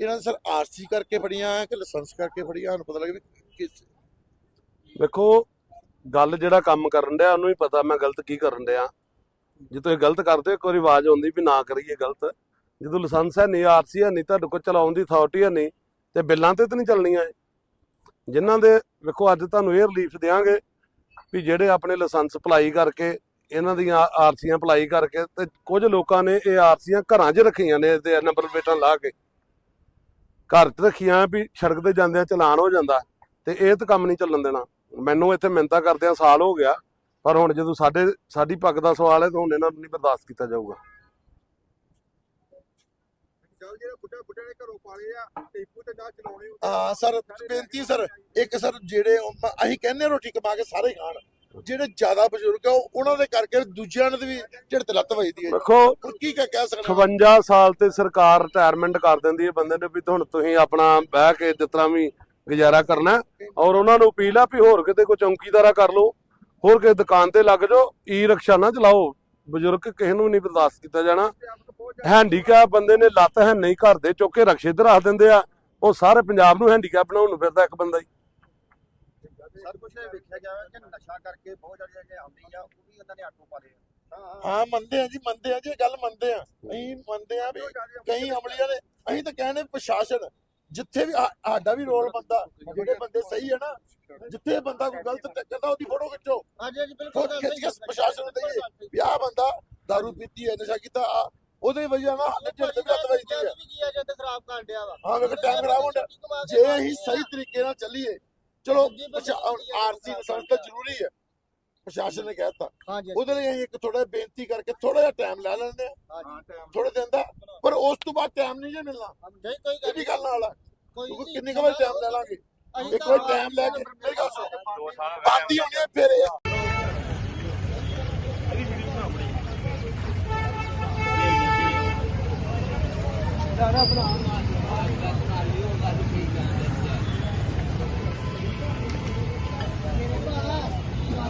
ਇਹਨਾਂ ਨੇ ਸਰ ਆਰਸੀ ਕਰਕੇ ਫੜੀਆਂ ਕਿ ਲਾਇਸੈਂਸ ਕਰਕੇ ਫੜੀਆਂ ਸਾਨੂੰ ਪਤਾ ਲੱਗੇ ਕਿਸ ਵੇਖੋ ਗੱਲ ਜਿਹੜਾ ਕੰਮ ਕਰਨ ਡਿਆ ਉਹਨੂੰ ਹੀ ਪਤਾ ਮੈਂ ਗਲਤ ਕੀ ਕਰਨ ਡਿਆ। ਜੇ ਤੁਸੀਂ ਗਲਤ ਕਰਦੇ ਹੋ, ਇੱਕ ਆਵਾਜ਼ ਆਉਂਦੀ ਵੀ ਨਾ ਕਰੀਏ ਗਲਤ। ਜਦੋਂ ਲਾਇਸੈਂਸ ਹੈ ਨਹੀਂ ਆਰਸੀ ਹੈ ਨਹੀਂ ਤੁਹਾਡੇ ਕੋਲ ਚਲਾਉਣ ਦੀ ਅਥਾਰਟੀ ਹੈ ਨਹੀਂ ਤੇ ਬਿੱਲਾਂ ਤੇ ਤਾਂ ਨਹੀਂ ਚੱਲਣੀਆਂ ਇਹ। ਜਿਨ੍ਹਾਂ ਦੇ ਵੇਖੋ ਅੱਜ ਤੁਹਾਨੂੰ ਇਹ ਰਿਲੀਫ ਦੇਵਾਂਗੇ ਵੀ ਜਿਹੜੇ ਆਪਣੇ ਲਾਇਸੈਂਸ ਅਪਲਾਈ ਕਰਕੇ ਇਹਨਾਂ ਦੀਆਂ ਆਰਸੀਆਂ ਅਪਲਾਈ ਕਰਕੇ ਤੇ ਕੁਝ ਲੋਕਾਂ ਨੇ ਇਹ ਆਰਸੀਆਂ ਘਰਾਂ 'ਚ ਰੱਖੀਆਂ ਨੇ ਤੇ ਨੰਬਰ ਪਲੇਟਾਂ ਲਾ ਕੇ। ਘਰ 'ਚ ਰੱਖੀਆਂ ਵੀ ਸੜਕ ਤੇ ਜਾਂਦਿਆਂ ਚਲਾਨ ਹੋ ਜਾਂਦਾ ਤੇ ਇਹ ਤਾਂ ਕੰਮ ਨਹੀਂ ਚੱਲਣ ਦੇਣਾ। ਮੈਨੂੰ ਇੱਥੇ ਮਿੰਤਾ ਕਰਦਿਆਂ ਸਾਲ ਹੋ ਗਿਆ ਪਰ ਹੁਣ ਜਦੋਂ ਸਾਡੇ ਸਾਡੀ ਪੱਗ ਦਾ ਸਵਾਲ ਹੈ ਤਾਂ ਹੁਣ ਇਹਨਾਂ ਨੂੰ ਨਹੀਂ ਬਰਦਾਸ਼ਤ ਕੀਤਾ ਜਾਊਗਾ। ਚੱਲ ਜਿਹੜੇ ਬੁੱਢਾ ਬੁੱਢੇ ਨੇ ਘਰੋਂ ਪਾਲੇ ਆ ਟੇਪੂ ਤੇ ਨਾ ਚਲਾਉਣੇ ਹਾਂ ਸਰ ਬੇਨਤੀ ਸਰ ਇੱਕ ਸਰ ਜਿਹੜੇ ਅਸੀਂ ਕਹਿੰਦੇ ਰੋਟੀ ਕਮਾ ਕੇ ਸਾਰੇ ਖਾਣ। ਜਿਹੜੇ ਜ਼ਿਆਦਾ ਬਜ਼ੁਰਗ ਆ ਉਹ- ਉਹਨਾਂ ਦੇ ਕਰਕੇ ਦੂਜਿਆਂ ਨੂੰ ਵੀ ਝੜਤ ਲੱਤ ਵੱਜਦੀ ਹੈ ਵੇਖੋ ਹੁਣ ਕੀ ਕਹਿ ਕਹਿ ਸਕਦੇ 58 ਸਾਲ ਤੇ ਸਰਕਾਰ ਰਿਟਾਇਰਮੈਂਟ ਕਰ ਦਿੰਦੀ ਹੈ ਬੰਦੇ ਨੇ ਵੀ ਹੁਣ ਤੁਸੀਂ ਆਪਣਾ ਬਹਿ ਕੇ ਤਰ੍ਹਾਂ ਵੀ ਗੁਜ਼ਾਰਾ ਕਰਨਾ। ਔਰ ਉਹਨਾਂ ਨੂੰ ਅਪੀਲ ਆ ਵੀ ਹੋਰ ਕਿਤੇ ਕੋਈ ਚੌਂਕੀਦਾਰਾ ਕਰ ਲਓ ਹੋਰ ਕਿਸੇ ਦੁਕਾਨ ਤੇ ਲੱਗ ਜਾਓ ਈ ਰਿਕਸ਼ਾ ਨਾ ਚਲਾਓ। ਬਜ਼ੁਰਗ ਕਿਸੇ ਨੂੰ ਨਹੀਂ ਬਰਦਾਸ਼ਤ ਕੀਤਾ ਜਾਣਾ। ਹੈਂਡੀਕੈਪ ਬੰਦੇ ਨੇ ਲੱਤ ਹੈ ਨਹੀਂ ਘਰ ਦੇ ਚੁੱਕ ਕੇ ਰਕਸ਼ੇ ਤੇ ਰੱਖ ਦਿੰਦੇ ਆ। ਉਹ ਸਾਰੇ ਪੰਜਾਬ ਨੂੰ ਹੈਂਡੀਕੈਪ ਬਣਾਉਣ ਨੂੰ ਫਿਰਦਾ ਇੱਕ ਬੰਦਾ ਹੀ। ਸਰ ਕੁਛ ਵੇਖਿਆ ਗਿਆ ਕਿ ਨਸ਼ਾ ਕਰਕੇ ਬਹੁਤ ਜਿਹੜੇ ਜਿਹੜੇ ਆਉਂਦੀ ਆ ਉਹ ਵੀ ਉਹਨਾਂ ਨੇ ਆਟੋ ਪਾਲੇ ਆ ਹਾਂ ਮੰਨਦੇ ਆ ਜੀ ਮੰਨਦੇ ਆ ਜੀ ਇਹ ਗੱਲ ਮੰਨਦੇ ਆ ਅਸੀਂ ਮੰਨਦੇ ਆ ਵੀ ਕਈ ਅਮਲੀਆਂ ਨੇ ਅਸੀਂ ਤਾਂ ਕਹਿੰਦੇ ਪ੍ਰਸ਼ਾਸਨ ਜਿੱਥੇ ਵੀ ਸਾਡਾ ਵੀ ਰੋਲ ਬੰਦਾ ਜਿਹੜੇ ਬੰਦੇ ਸਹੀ ਹੈ ਨਾ ਜਿੱਥੇ ਬੰਦਾ ਕੋਈ ਗਲਤ ਕਰਦਾ ਉਹਦੀ ਫੋਟੋ ਖਿੱਚੋ ਹਾਂਜੀ ਹਾਂਜੀ ਫੋਟੋ ਖਿੱਚ ਕੇ ਪ੍ਰਸ਼ਾਸਨ ਨੂੰ ਦਈਏ ਵੀ ਆਹ ਬੰਦਾ दारू ਪੀਤੀ ਹੈ ਨਸ਼ਾ ਕੀਤਾ ਆ ਉਹਦੇ ਵਜ੍ਹਾ ਨਾਲ ਝੜਤ ਵੀ ਲੱਤ ਵੱਜਦੀ ਹੈ ਵੀ ਕੀ ਆ ਜੇ ਤੇ ਖਰਾਬ ਕਰਨ ਡਿਆ ਵਾ ਹਾਂ ਵੇਖ ਟਾਈਮ ਖਰਾਬ ਹੁੰਦਾ ਜੇ ਅਸੀਂ ਸਹੀ ਤਰੀਕੇ ਨਾਲ ਚੱਲੀਏ ਚਲੋ ਆਰਸੀ ਲਾਇਸੈਂਸ ਤਾਂ ਜ਼ਰੂਰੀ ਹੈ। ਪ੍ਰਸ਼ਾਸਨ ਨੇ ਕਹਿਤਾ। ਉਹਦੇ ਲਈ ਅਸੀਂ ਇੱਕ ਥੋੜਾ ਬੇਨਤੀ ਕਰਕੇ ਥੋੜਾ ਜਿਹਾ ਟਾਈਮ ਲੈ ਲੈਂਦੇ ਆ ਹਾਂ ਟਾਈਮ ਥੋੜੇ ਦਿਨ ਦਾ। ਪਰ ਉਸ ਤੋਂ ਬਾਅਦ ਟਾਈਮ ਨਹੀਂ ਜੇ ਮਿਲਣਾ। ਨਹੀਂ ਕੋਈ ਇਹ ਵੀ ਗੱਲ ਨਾਲ ਆ। ਕੋਈ ਕਿੰਨੀ ਕੁ ਵਾਰ ਟਾਈਮ ਲੈ ਲਾਂਗੇ। ਇੱਕ ਵਾਰ ਟਾਈਮ ਲੈ ਕੇ ਮੇਰੀ ਗੱਲ ਸੁਣੋ। ਬਾਦੀ ਹੋਣੀ ਹੈ ਫਿਰ ਇਹ।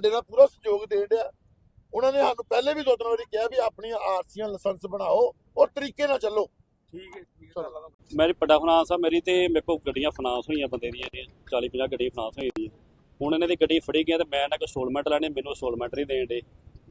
ਸਾਡੇ ਨਾਲ ਪੂਰਾ ਸਹਿਯੋਗ ਦੇਣ ਡਿਆ। ਉਹਨਾਂ ਨੇ ਸਾਨੂੰ ਪਹਿਲੇ ਵੀ ਦੋ ਤਿੰਨ ਵਾਰੀ ਕਿਹਾ ਵੀ ਆਪਣੀਆਂ ਆਰਸੀਆਂ ਲਾਇਸੈਂਸ ਬਣਾਓ ਔਰ ਤਰੀਕੇ ਨਾਲ ਚੱਲੋ। ਠੀਕ ਹੈ ਠੀਕ ਚਲੋ। ਮੇਰੀ ਵੱਡਾ ਫਾਈਨਾਂਸ ਆ ਮੇਰੀ ਤੇ ਮੇਰੇ ਕੋਲ ਗੱਡੀਆਂ ਫਾਈਨਾਂਸ ਹੋਈਆਂ ਬੰਦੇ ਦੀਆਂ 40 50 ਗੱਡੀਆਂ ਫਾਈਨਾਂਸ ਹੋਈ ਦੀਆਂ। ਹੁਣ ਇਹਨਾਂ ਦੀ ਗੱਡੀ ਫੜੀ ਗਿਆ ਤੇ ਮੈਂ ਇਹਨਾਂ ਕੋਲ ਸਟੋਲਮੈਂਟ ਲੈਣੇ ਮੈਨੂੰ ਸਟੋਲਮੈਂਟ ਨਹੀਂ ਦੇਣ ਦੇ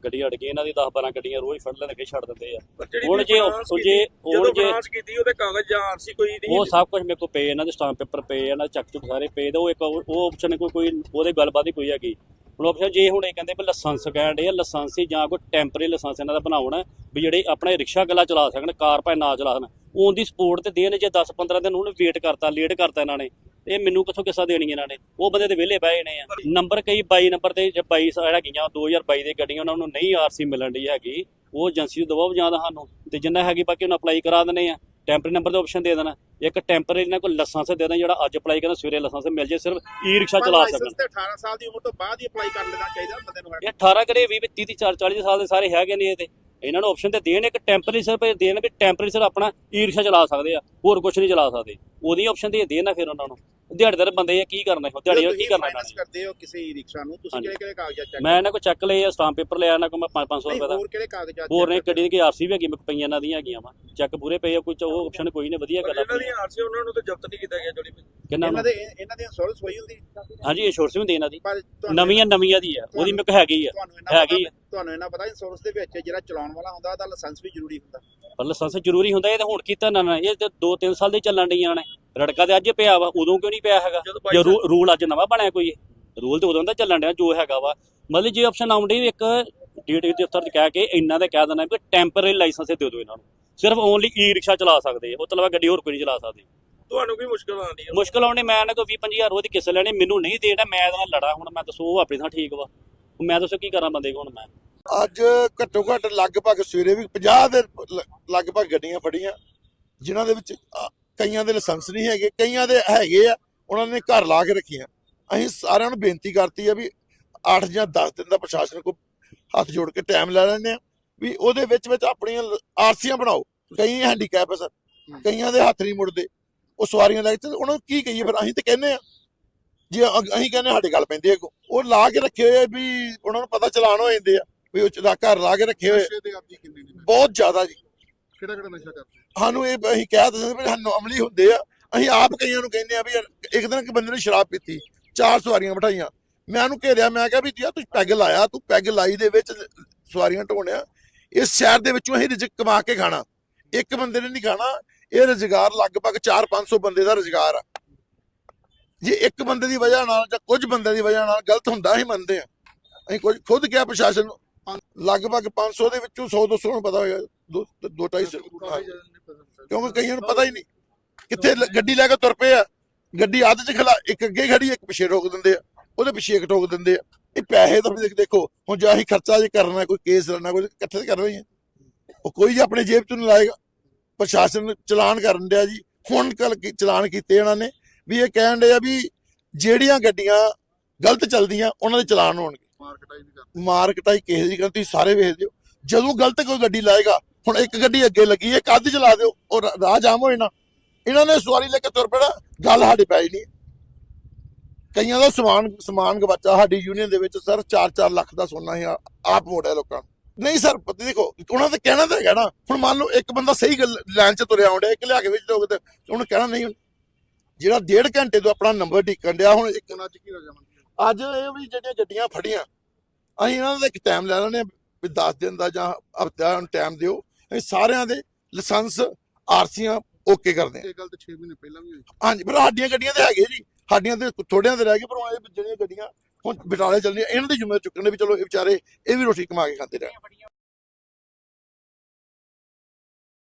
ਗੱਡੀ ਅੜ ਗਈ ਇਹਨਾਂ ਦੀ 10 12 ਗੱਡੀਆਂ ਰੋਜ਼ ਫੜ ਲੈਣ ਕੇ ਛੱਡ ਦਿੰਦੇ ਆ। ਹੁਣ ਜੇ ਉਹ ਜੇ ਜਦੋਂ ਹੁਣ ਜੇ ਕੀਤੀ ਉਹਦੇ ਕਾਗਜ਼ ਜਾਂ ਆਰਸੀ ਕੋਈ ਨਹੀਂ ਉਹ ਸਭ ਕੁਝ ਮੇਰੇ ਕੋਲ ਪਏ ਇਹਨਾਂ ਦੇ ਸਟਾਂਪ ਪੇਪਰ ਪਏ ਇਹਨਾਂ ਦੇ ਚੱਕ ਚੁੱਕ ਸਾਰੇ ਪਏ ਤੇ ਉਹ ਇੱਕ ਉਹ ਆਪਸ਼ਨ ਕੋਈ ਕੋਈ ਉਹਦੇ ਗੱਲਬਾਤ ਹੀ ਕੋਈ ਹੈਗੀ। ਹੁਣ ਆਪਸ਼ਨ ਜੇ ਹੁਣ ਇਹ ਕਹਿੰਦੇ ਵੀ ਲਾਇਸੈਂਸ ਕਹਿਣ ਦੇ ਆ, ਲਾਇਸੈਂਸ ਜਾਂ ਕੋਈ ਟੈਂਪਰੇਰੀ ਲਾਇਸੈਂਸ ਇਹਨਾਂ ਦਾ ਬਣਾਉਣਾ ਵੀ ਜਿਹੜੇ ਆਪਣੇ ਰਿਕਸ਼ਾ ਗੱਲਾ ਚਲਾ ਸਕਣ, ਕਾਰ ਭਾਵੇਂ ਨਾ ਚਲਾ ਸਕਣ ਉਹਨ ਦੀ ਸਪੋਰਟ ਤੇ ਦੇਣ ਜੇ 10 15 ਦਿਨ ਉਹਨੂੰ ਵੇਟ ਕਰਤਾ ਲੇਟ ਕਰਤਾ ਇਹਨਾਂ ਨੇ, ਇਹ ਮੈਨੂੰ ਕਿੱਥੋਂ ਕਿੱਸਾ ਦੇਣੀ ਇਹਨਾਂ ਨੇ? ਉਹ ਬੰਦੇ ਤੇ ਵਿਹਲੇ ਬਹਿ ਨੇ ਆ। ਨੰਬਰ ਕਈ 22 ਨੰਬਰ ਤੇ ਜੇ 22 ਜਿਹੜਾ ਗਈਆਂ 2022 ਦੇ ਗੱਡੀਆਂ, ਉਹਨਾਂ ਨੂੰ ਨਹੀਂ ਆਰਸੀ ਮਿਲਣ ਦੀ ਹੈਗੀ, ਉਹ ਏਜੰਸੀ ਤੋਂ ਦਬਾਅ ਜਾਂਦਾ ਸਾਨੂੰ, ਤੇ ਜਿੰਨਾ ਹੈਗੀ ਬਾਕੀ ਉਹਨੂੰ ਅਪਲਾਈ ਕਰਾ ਦਿੰਦੇ ਆ ਟੈਂਪਰੇਰੀ ਨੰਬਰ ਦਾ ਆਪਸ਼ਨ ਦੇ ਦੇਣਾ। ਇੱਕ ਟੈਂਪਰੇਰੀ ਇਹਨਾਂ ਕੋਲ ਲਾਇਸੈਂਸ ਦੇ ਦੇਣਾ ਜਿਹੜਾ ਅੱਜ ਅਪਲਾਈ ਕਰਨਾ ਸਵੇਰੇ ਲਾਇਸੈਂਸ ਮਿਲ ਜੇ ਸਿਰਫ ਈ ਰਿਕਸ਼ਾ ਚਲਾ ਸਕਣ। ਲਾਇਸੈਂਸ ਤੇ 18 ਸਾਲ ਦੀ ਉਮਰ ਤੋਂ ਬਾਅਦ ਹੀ ਅਪਲਾਈ ਕਰ ਲੈਣਾ ਚਾਹੀਦਾ ਬੰਦੇ ਨੂੰ ਇਹ 18 ਕਰੇ 20 30 30 40 40 ਸਾਲ ਦੇ ਸਾਰੇ ਹੈਗੇ ਨੇ ਇਹ ਤੇ। ਇਹਨਾਂ ਨੂੰ ਆਪਸ਼ਨ ਤੇ ਦੇਣ ਇੱਕ ਟੈਂਪਰੇਰੀ ਸਿਰਫ ਦੇਣ ਵੀ ਟੈਂਪਰੇਰੀ ਸਿਰ ਆਪਣਾ ਈ ਰਿਕਸ਼ਾ ਚਲਾ ਸਕਦੇ ਆ ਹੋਰ ਕੁਝ ਨਹੀਂ ਚਲਾ ਸਕਦੇ। ਉਹਦੀ ਆਪਸ਼ਨ ਤੇ ਦੇਣ ਨਾ ਫਿਰ ਉਹਨਾਂ ਨੂੰ। ਦਿਹਾੜੀਦਾਰ ਬੰਦੇ ਆ ਕੀ ਕਰਨਾ ਹੈ ਦਿਹਾੜੀ ਕੀ ਕਰਨਾ ਇਹਨਾਂ ਫਾਈਨਾਂਸ ਨੇ? ਕਰਦੇ ਹੋ ਕਿਸੇ ਰਿਕਸ਼ਾ ਨੂੰ ਤੁਸੀਂ। ਕਿਹੜੇ ਕਿਹੜੇ ਕਾਗਜ਼ਾਤ ਚੈੱਕ ਮੈਂ ਇਹਨਾਂ ਕੋਲ ਚੱਕ ਲਏ ਆ ਸਟਾਂਪ ਪੇਪਰ ਲਿਆ ਇਹਨਾਂ ਕੋਲ ਮੈਂ 5 500 ਨਹੀਂ ਰੁਪਏ ਦਾ। ਹੋਰ ਕਿਹੜੇ ਕਾਗਜ਼ਾਤ ਹੋਰ ਨੇ ਗੱਡੀ ਦੀ ਆਰਸੀ ਵੀ ਹੈਗੀ ਮੇਰੇ ਕੋਲ ਪਈਆਂ ਇਹਨਾਂ ਦੀਆਂ ਹੈਗੀਆਂ ਵਾ। ਚੈੱਕ ਪੂਰੇ ਪਏ ਆ ਕੋਈ ਚ- ਉਹ ਆਪਸ਼ਨ ਕੋਈ ਨਹੀਂ ਵਧੀਆ ਗੱਲ ਇਹਨਾਂ ਆ ਦੀ ਆਰਸੀ ਉਹਨਾਂ ਨੂੰ ਤਾਂ ਜ਼ਬਤ ਨਹੀਂ ਕੀਤਾ ਗਿਆ ਜਿਹੜੀ ਕਿੰਨਾ ਇਹਨਾਂ ਦੇ ਇਹਨਾਂ ਦੀ ਇੰਸ਼ੋਰੈਂਸ ਹੋਈ ਹੁੰਦੀ? ਹਾਂਜੀ ਇਹ ਛੋਟ ਸੀ ਹੁੰਦੀ ਇਹਨਾਂ ਦੀ। ਨਵੀਆਂ ਨਵੀਆਂ ਦੀ ਆ ਉਹਦੀ ਮੇਰੇ ਕੋਲ ਹੈਗੀ ਆ ਤੁਹਾਨੂੰ ਇਹਨਾਂ ਹੈਗੀ ਤੁਹਾਨੂੰ ਇਹਨਾਂ ਪਤਾ ਇੰਸ਼ੋਰੈਂਸ ਦੇ ਵਿੱਚ ਜਿਹੜਾ ਚਲਾਉਣ ਵਾਲਾ ਹੁੰਦਾ ਉਹਦਾ ਲਾਇਸੈਂਸ ਵੀ ਜ਼ਰੂਰੀ ਹੁੰਦਾ। ਪਰ ਲਾਇਸੈਂਸ ਜ਼ਰੂਰੀ ਹੁੰਦਾ ਇਹ ਤਾਂ ਹੁਣ ਕੀਤਾ ਨਾ ਨਾ ਇਹ ਤੇ 2-3 ਸਾਲ ਦੇ ਚੱਲਣ ਡੀਆਂ ਨੇ। ਰੜਕਾ ਤੇ ਅੱਜ ਪਿਆ ਵਾ ਉਦੋਂ ਕਿਉਂ ਨਹੀਂ ਪਿਆ ਹੈਗਾ? ਜੇ 22 ਰੂਲ ਅੱਜ ਨਵਾਂ ਬਣਿਆ ਕੋਈ ਰੂਲ ਤੇ ਉਦੋਂ ਦਾ ਚੱਲਣ ਡਿਆ ਜੋ ਹੈਗਾ ਵਾ। ਮਤਲਬ ਜੇ ਆਪਸ਼ਨ ਆਉਂਦੀ ਇੱਕ ਡੇਟ ਦੇ ਉੱਤਰ ਕਹਿ ਕੇ ਇੰਨਾ ਦਾ ਕਹਿ ਦੇਣਾ ਵੀ ਟੈਂਪਰੇਰੀ ਲਾਇਸੈਂਸ ਦੇ ਦਿਓ ਇਹਨਾਂ ਨੂੰ। ਸਿਰਫ ਓਨਲੀ ਈ ਰਿਕਸ਼ਾ ਚਲਾ ਸਕਦੇ ਉਹ ਤੋਂ ਇਲਾਵਾ ਗੱਡੀ ਹੋਰ ਕੋਈ ਨਹੀਂ ਚਲਾ ਸਕਦੀ। ਤੁਹਾਨੂੰ ਕੀ ਮੁਸ਼ਕਲ ਆਉਂਦੀ ਹੈ ਮੁਸ਼ਕਲ ਆਉਣੀ ਮੈਂ ਇਹਨਾਂ ਕੋਲ 20-25000 ਰੁਪਏ ਦੀ ਕਿਸ ਲੈਣੀ ਮੈਨੂੰ ਨਹੀਂ ਦੇਣਾ ਮੈਂ ਇਹਦੇ ਨਾਲ ਲੜਾ ਹੁਣ ਮੈਂ ਦੱਸੋ ਉਹ ਆਪਣੀ ਥਾਂ ਠੀਕ ਵਾ। ਮੈਂ ਦੱਸੋ ਕੀ ਕਰਾਂ ਬੰਦੇ ਹੁਣ ਮੈਂ। ਅੱਜ ਘੱਟੋ ਘੱਟ ਲਗਭਗ ਸਵੇਰੇ ਵੀ 50 ਦੇ ਲਗਭਗ ਗੱਡੀਆਂ ਫੜੀਆਂ ਜਿਨ੍ਹਾਂ ਦੇ ਵਿੱਚ ਕਈਆਂ ਦੇ ਲਾਇਸੈਂਸ ਨਹੀਂ ਹੈਗੇ ਕਈਆਂ ਦੇ ਹੈਗੇ ਆ ਉਹਨਾਂ ਨੇ ਘਰ ਲਾ ਕੇ ਰੱਖੀਆਂ। ਅਸੀਂ ਸਾਰਿਆਂ ਨੂੰ ਬੇਨਤੀ ਕਰਤੀ ਆ ਵੀ 8 ਜਾਂ 10 ਦਿਨ ਦਾ ਪ੍ਰਸ਼ਾਸਨ ਕੋ ਹੱਥ ਜੋੜ ਕੇ ਟਾਈਮ ਲੈ ਲੈਣੇ ਆ ਵੀ ਉਹਦੇ ਵਿੱਚ ਵਿੱਚ ਆਪਣੀਆਂ ਆਰਸੀਆਂ ਬਣਾਓ। ਕਈ ਹੈਂਡੀਕੈਪ ਸਰ ਕਈਆਂ ਦੇ ਹੱਥ ਨਹੀਂ ਮੁੜਦੇ। ਉਹ ਸਵਾਰੀਆਂ ਲੈ ਕੇ ਉਹਨਾਂ ਨੂੰ ਕੀ ਕਹੀਏ ਫਿਰ? ਅਸੀਂ ਤੇ ਕਹਿੰਦੇ ਆ ਜੇ ਅਸੀਂ ਕਹਿੰਦੇ ਸਾਡੇ ਗੱਲ ਪੈਂਦੀ ਹੈ। ਉਹ ਲਾ ਕੇ ਰੱਖੇ ਹੋਏ ਆ ਵੀ ਉਹਨਾਂ ਨੂੰ ਪਤਾ ਚਲਾਨ ਹੋ ਜਾਂਦੇ ਆ ਵੀ ਉਹ ਘਰ ਲਾ ਕੇ ਰੱਖੇ ਹੋਏ ਬਹੁਤ ਜ਼ਿਆਦਾ ਜੀ। ਕਿਹੜਾ ਕਿਹੜਾ ਨਸ਼ਾ ਕਰਦੇ? ਸਾਨੂੰ ਇਹ ਅਸੀਂ ਕਹਿ ਦਿੰਦੇ ਵੀ ਸਾਨੂੰ ਅਮਲੀ ਹੁੰਦੇ ਆ। ਅਸੀਂ ਆਪ ਕਈਆਂ ਨੂੰ ਕਹਿੰਦੇ ਆ ਵੀ ਇੱਕ ਦਿਨ ਇੱਕ ਬੰਦੇ ਨੇ ਸ਼ਰਾਬ ਪੀਤੀ, ਚਾਰ ਸਵਾਰੀਆਂ ਬਿਠਾਈਆਂ। ਮੈਂ ਉਹਨੂੰ ਘੇਰਿਆ, ਮੈਂ ਕਿਹਾ ਵੀ ਯਾਰ ਤੂੰ ਪੈਗ ਲਾਇਆ, ਤੂੰ ਪੈਗ ਲਾਈ ਦੇ ਵਿੱਚ ਸਵਾਰੀਆਂ ਢੋਣਿਆ। ਇਸ ਸ਼ਹਿਰ ਦੇ ਵਿੱਚੋਂ ਅਸੀਂ ਰਿਜ਼ਕ ਕਮਾ ਕੇ ਖਾਣਾ। ਇੱਕ ਬੰਦੇ ਨੇ ਨਹੀਂ ਖਾਣਾ, ਇਹ ਰੁਜ਼ਗਾਰ ਲਗਭਗ 4-500 ਬੰਦੇ ਦਾ ਰੁਜ਼ਗਾਰ ਆ। ਜੇ ਇੱਕ ਬੰਦੇ ਦੀ ਵਜ੍ਹਾ ਨਾਲ ਜਾਂ ਕੁਝ ਬੰਦੇ ਦੀ ਵਜ੍ਹਾ ਨਾਲ ਗਲਤ ਹੁੰਦਾ ਹੀ ਮੰਨਦੇ ਆ। ਅਸੀਂ ਕੁਝ ਖੁਦ ਕਿਹਾ ਪ੍ਰਸ਼ਾਸਨ ਨੂੰ, ਲਗਭਗ 500 ਦੇ ਵਿੱਚੋਂ 100 200 ਨੂੰ ਪਤਾ ਹੋਇਆ ਦੋ ਦੋ ਢਾਈ ਸੌ ਹਾਂ। ਕਿਉਂਕਿ ਕਈਆਂ ਨੂੰ ਪਤਾ ਹੀ ਨਹੀਂ ਕਿੱਥੇ ਗੱਡੀ ਲੈ ਕੇ ਤੁਰ ਪਏ ਆ। ਗੱਡੀ ਅੱਧ ਚ ਖਲਾ ਇੱਕ ਅੱਗੇ ਖੜੀ ਇੱਕ ਪਿੱਛੇ ਰੋਕ ਦਿੰਦੇ ਆ। ਉਹਦੇ ਪਿੱਛੇ ਇੱਕ ਠੋਕ ਦਿੰਦੇ ਆ। ਇਹ ਪੈਸੇ ਤਾਂ ਦੇਖ ਦੇਖੋ ਹੁਣ ਜੇ ਅਸੀਂ ਖਰਚਾ ਜੇ ਕਰਨਾ ਕੋਈ ਕੇਸ ਲੜਨਾ ਕੋਈ ਇਕੱਠੇ ਤਾਂ ਕਰਨਾ ਹੀ ਆ। ਉਹ ਕੋਈ ਜੇ ਆਪਣੇ ਜੇਬ ਚੋਂ ਨਹੀਂ ਲਾਏਗਾ। ਪ੍ਰਸ਼ਾਸਨ ਚਲਾਨ ਕਰਨ ਡਿਆ ਜੀ। ਹੁਣ ਕੱਲ ਚਲਾਨ ਕੀਤੇ ਇਹਨਾਂ ਨੇ ਵੀ ਇਹ ਕਹਿਣ ਡਿਆ ਵੀ ਜਿਹੜੀਆਂ ਗੱਡੀਆਂ ਗਲਤ ਚੱਲਦੀਆਂ ਉਹਨਾਂ ਦੇ ਚਲਾਨ ਹੋਣਗੇ। ਮਾਰਕਟਾਈ ਨਹੀਂ ਕਰਦੇ। ਮਾਰਕਟਾਈ ਕਿਸੇ ਦੀ ਗੱਲ ਤੁਸੀਂ ਸਾਰੇ ਵੇਖ ਦਿਓ ਜਦੋਂ ਗਲਤ ਕੋਈ ਗੱਡੀ ਲਾਏਗਾ ਹੁਣ ਇੱਕ ਗੱਡੀ ਅੱਗੇ ਲੱਗੀ ਹੈ ਕੱਦ ਚਲਾ ਦਿਓ, ਉਹ ਰਾਹ ਜਾਮ ਹੋਏ ਨਾ। ਇਹਨਾਂ ਨੇ ਸਵਾਰੀ ਲੈ ਕੇ ਤੁਰ ਪੈਣਾ, ਗੱਲ ਸਾਡੀ ਪੈ ਨਹੀਂ ਕਈਆਂ ਦਾ ਸਮਾਨ ਸਮਾਨ ਗਵਾਚਾ ਸਾਡੀ ਯੂਨੀਅਨ ਦੇ ਵਿੱਚ, ਸਰ 4-4 ਲੱਖ ਦਾ ਸੋਨਾ ਹੀ ਆਪ ਮੋੜਿਆ ਲੋਕਾਂ ਨੂੰ। ਨਹੀਂ, ਸਰ, ਪਤਾ ਦੇਖੋ, ਉਹਨਾਂ ਦਾ ਕਹਿਣਾ ਤਾਂ ਹੈਗਾ ਨਾ, ਹੁਣ ਮੰਨ ਲਓ ਇੱਕ ਬੰਦਾ ਸਹੀ ਗੱਲ ਲਾਈਨ 'ਚ ਤੁਰਿਆ ਆਉਂਦਾ, ਇੱਕ ਲਿਆ ਕੇ ਵਿੱਚ ਲੋਕ ਤੇ, ਉਹਨੂੰ ਕਹਿਣਾ ਨਹੀਂ। ਜਿਹੜਾ ਡੇਢ ਘੰਟੇ ਤੋਂ ਆਪਣਾ ਨੰਬਰ ਢੀਕਣ ਡਿਆ, ਹੁਣ ਇੱਕ ਹੁਣ ਅੱਜ ਕੀ ਰਜਾਮੰਦੀ ਹੈ ਅੱਜ ਇਹ ਵੀ ਜਿਹੜੀਆਂ ਗੱਡੀਆਂ ਫੜੀਆਂ, ਅਸੀਂ ਇਹਨਾਂ ਦਾ ਇੱਕ ਟਾਈਮ ਲੈ ਲੈਣੇ ਵੀ 10 ਦਿਨ ਦਾ ਜਾਂ ਹਫ਼ਤਾ ਨੂੰ ਟਾਈਮ ਦਿਓ। ਅਸੀਂ ਸਾਰਿਆਂ ਦੇ ਲਾਇਸੈਂਸ ਆਰਸੀਆਂ ਓਕੇ ਕਰਦੇ ਹਾਂ ਇਹ ਗੱਲ ਤਾਂ 6 ਮਹੀਨੇ ਪਹਿਲਾਂ ਵੀ ਹੋਈ। ਹਾਂਜੀ ਪਰ ਸਾਡੀਆਂ ਗੱਡੀਆਂ ਤੇ ਹੈਗੇ ਜੀ। ਸਾਡੀਆਂ ਤੇ ਥੋੜਿਆਂ ਦੇ ਰਹਿ ਗਏ ਪਰ ਉਹ ਇਹ ਜਿਹੜੀਆਂ ਗੱਡੀਆਂ ਹੁਣ ਬਟਾਲੇ ਚੱਲਦੀਆਂ ਇਹਨਾਂ ਦੀ ਜ਼ਿੰਮੇਵਾਰੀ ਚੁੱਕਣ ਦੇ ਵੀ ਚਲੋ ਇਹ ਵਿਚਾਰੇ ਇਹ ਵੀ ਰੋਟੀ ਕਮਾ ਕੇ ਖਾਂਦੇ ਰਹਿਣ।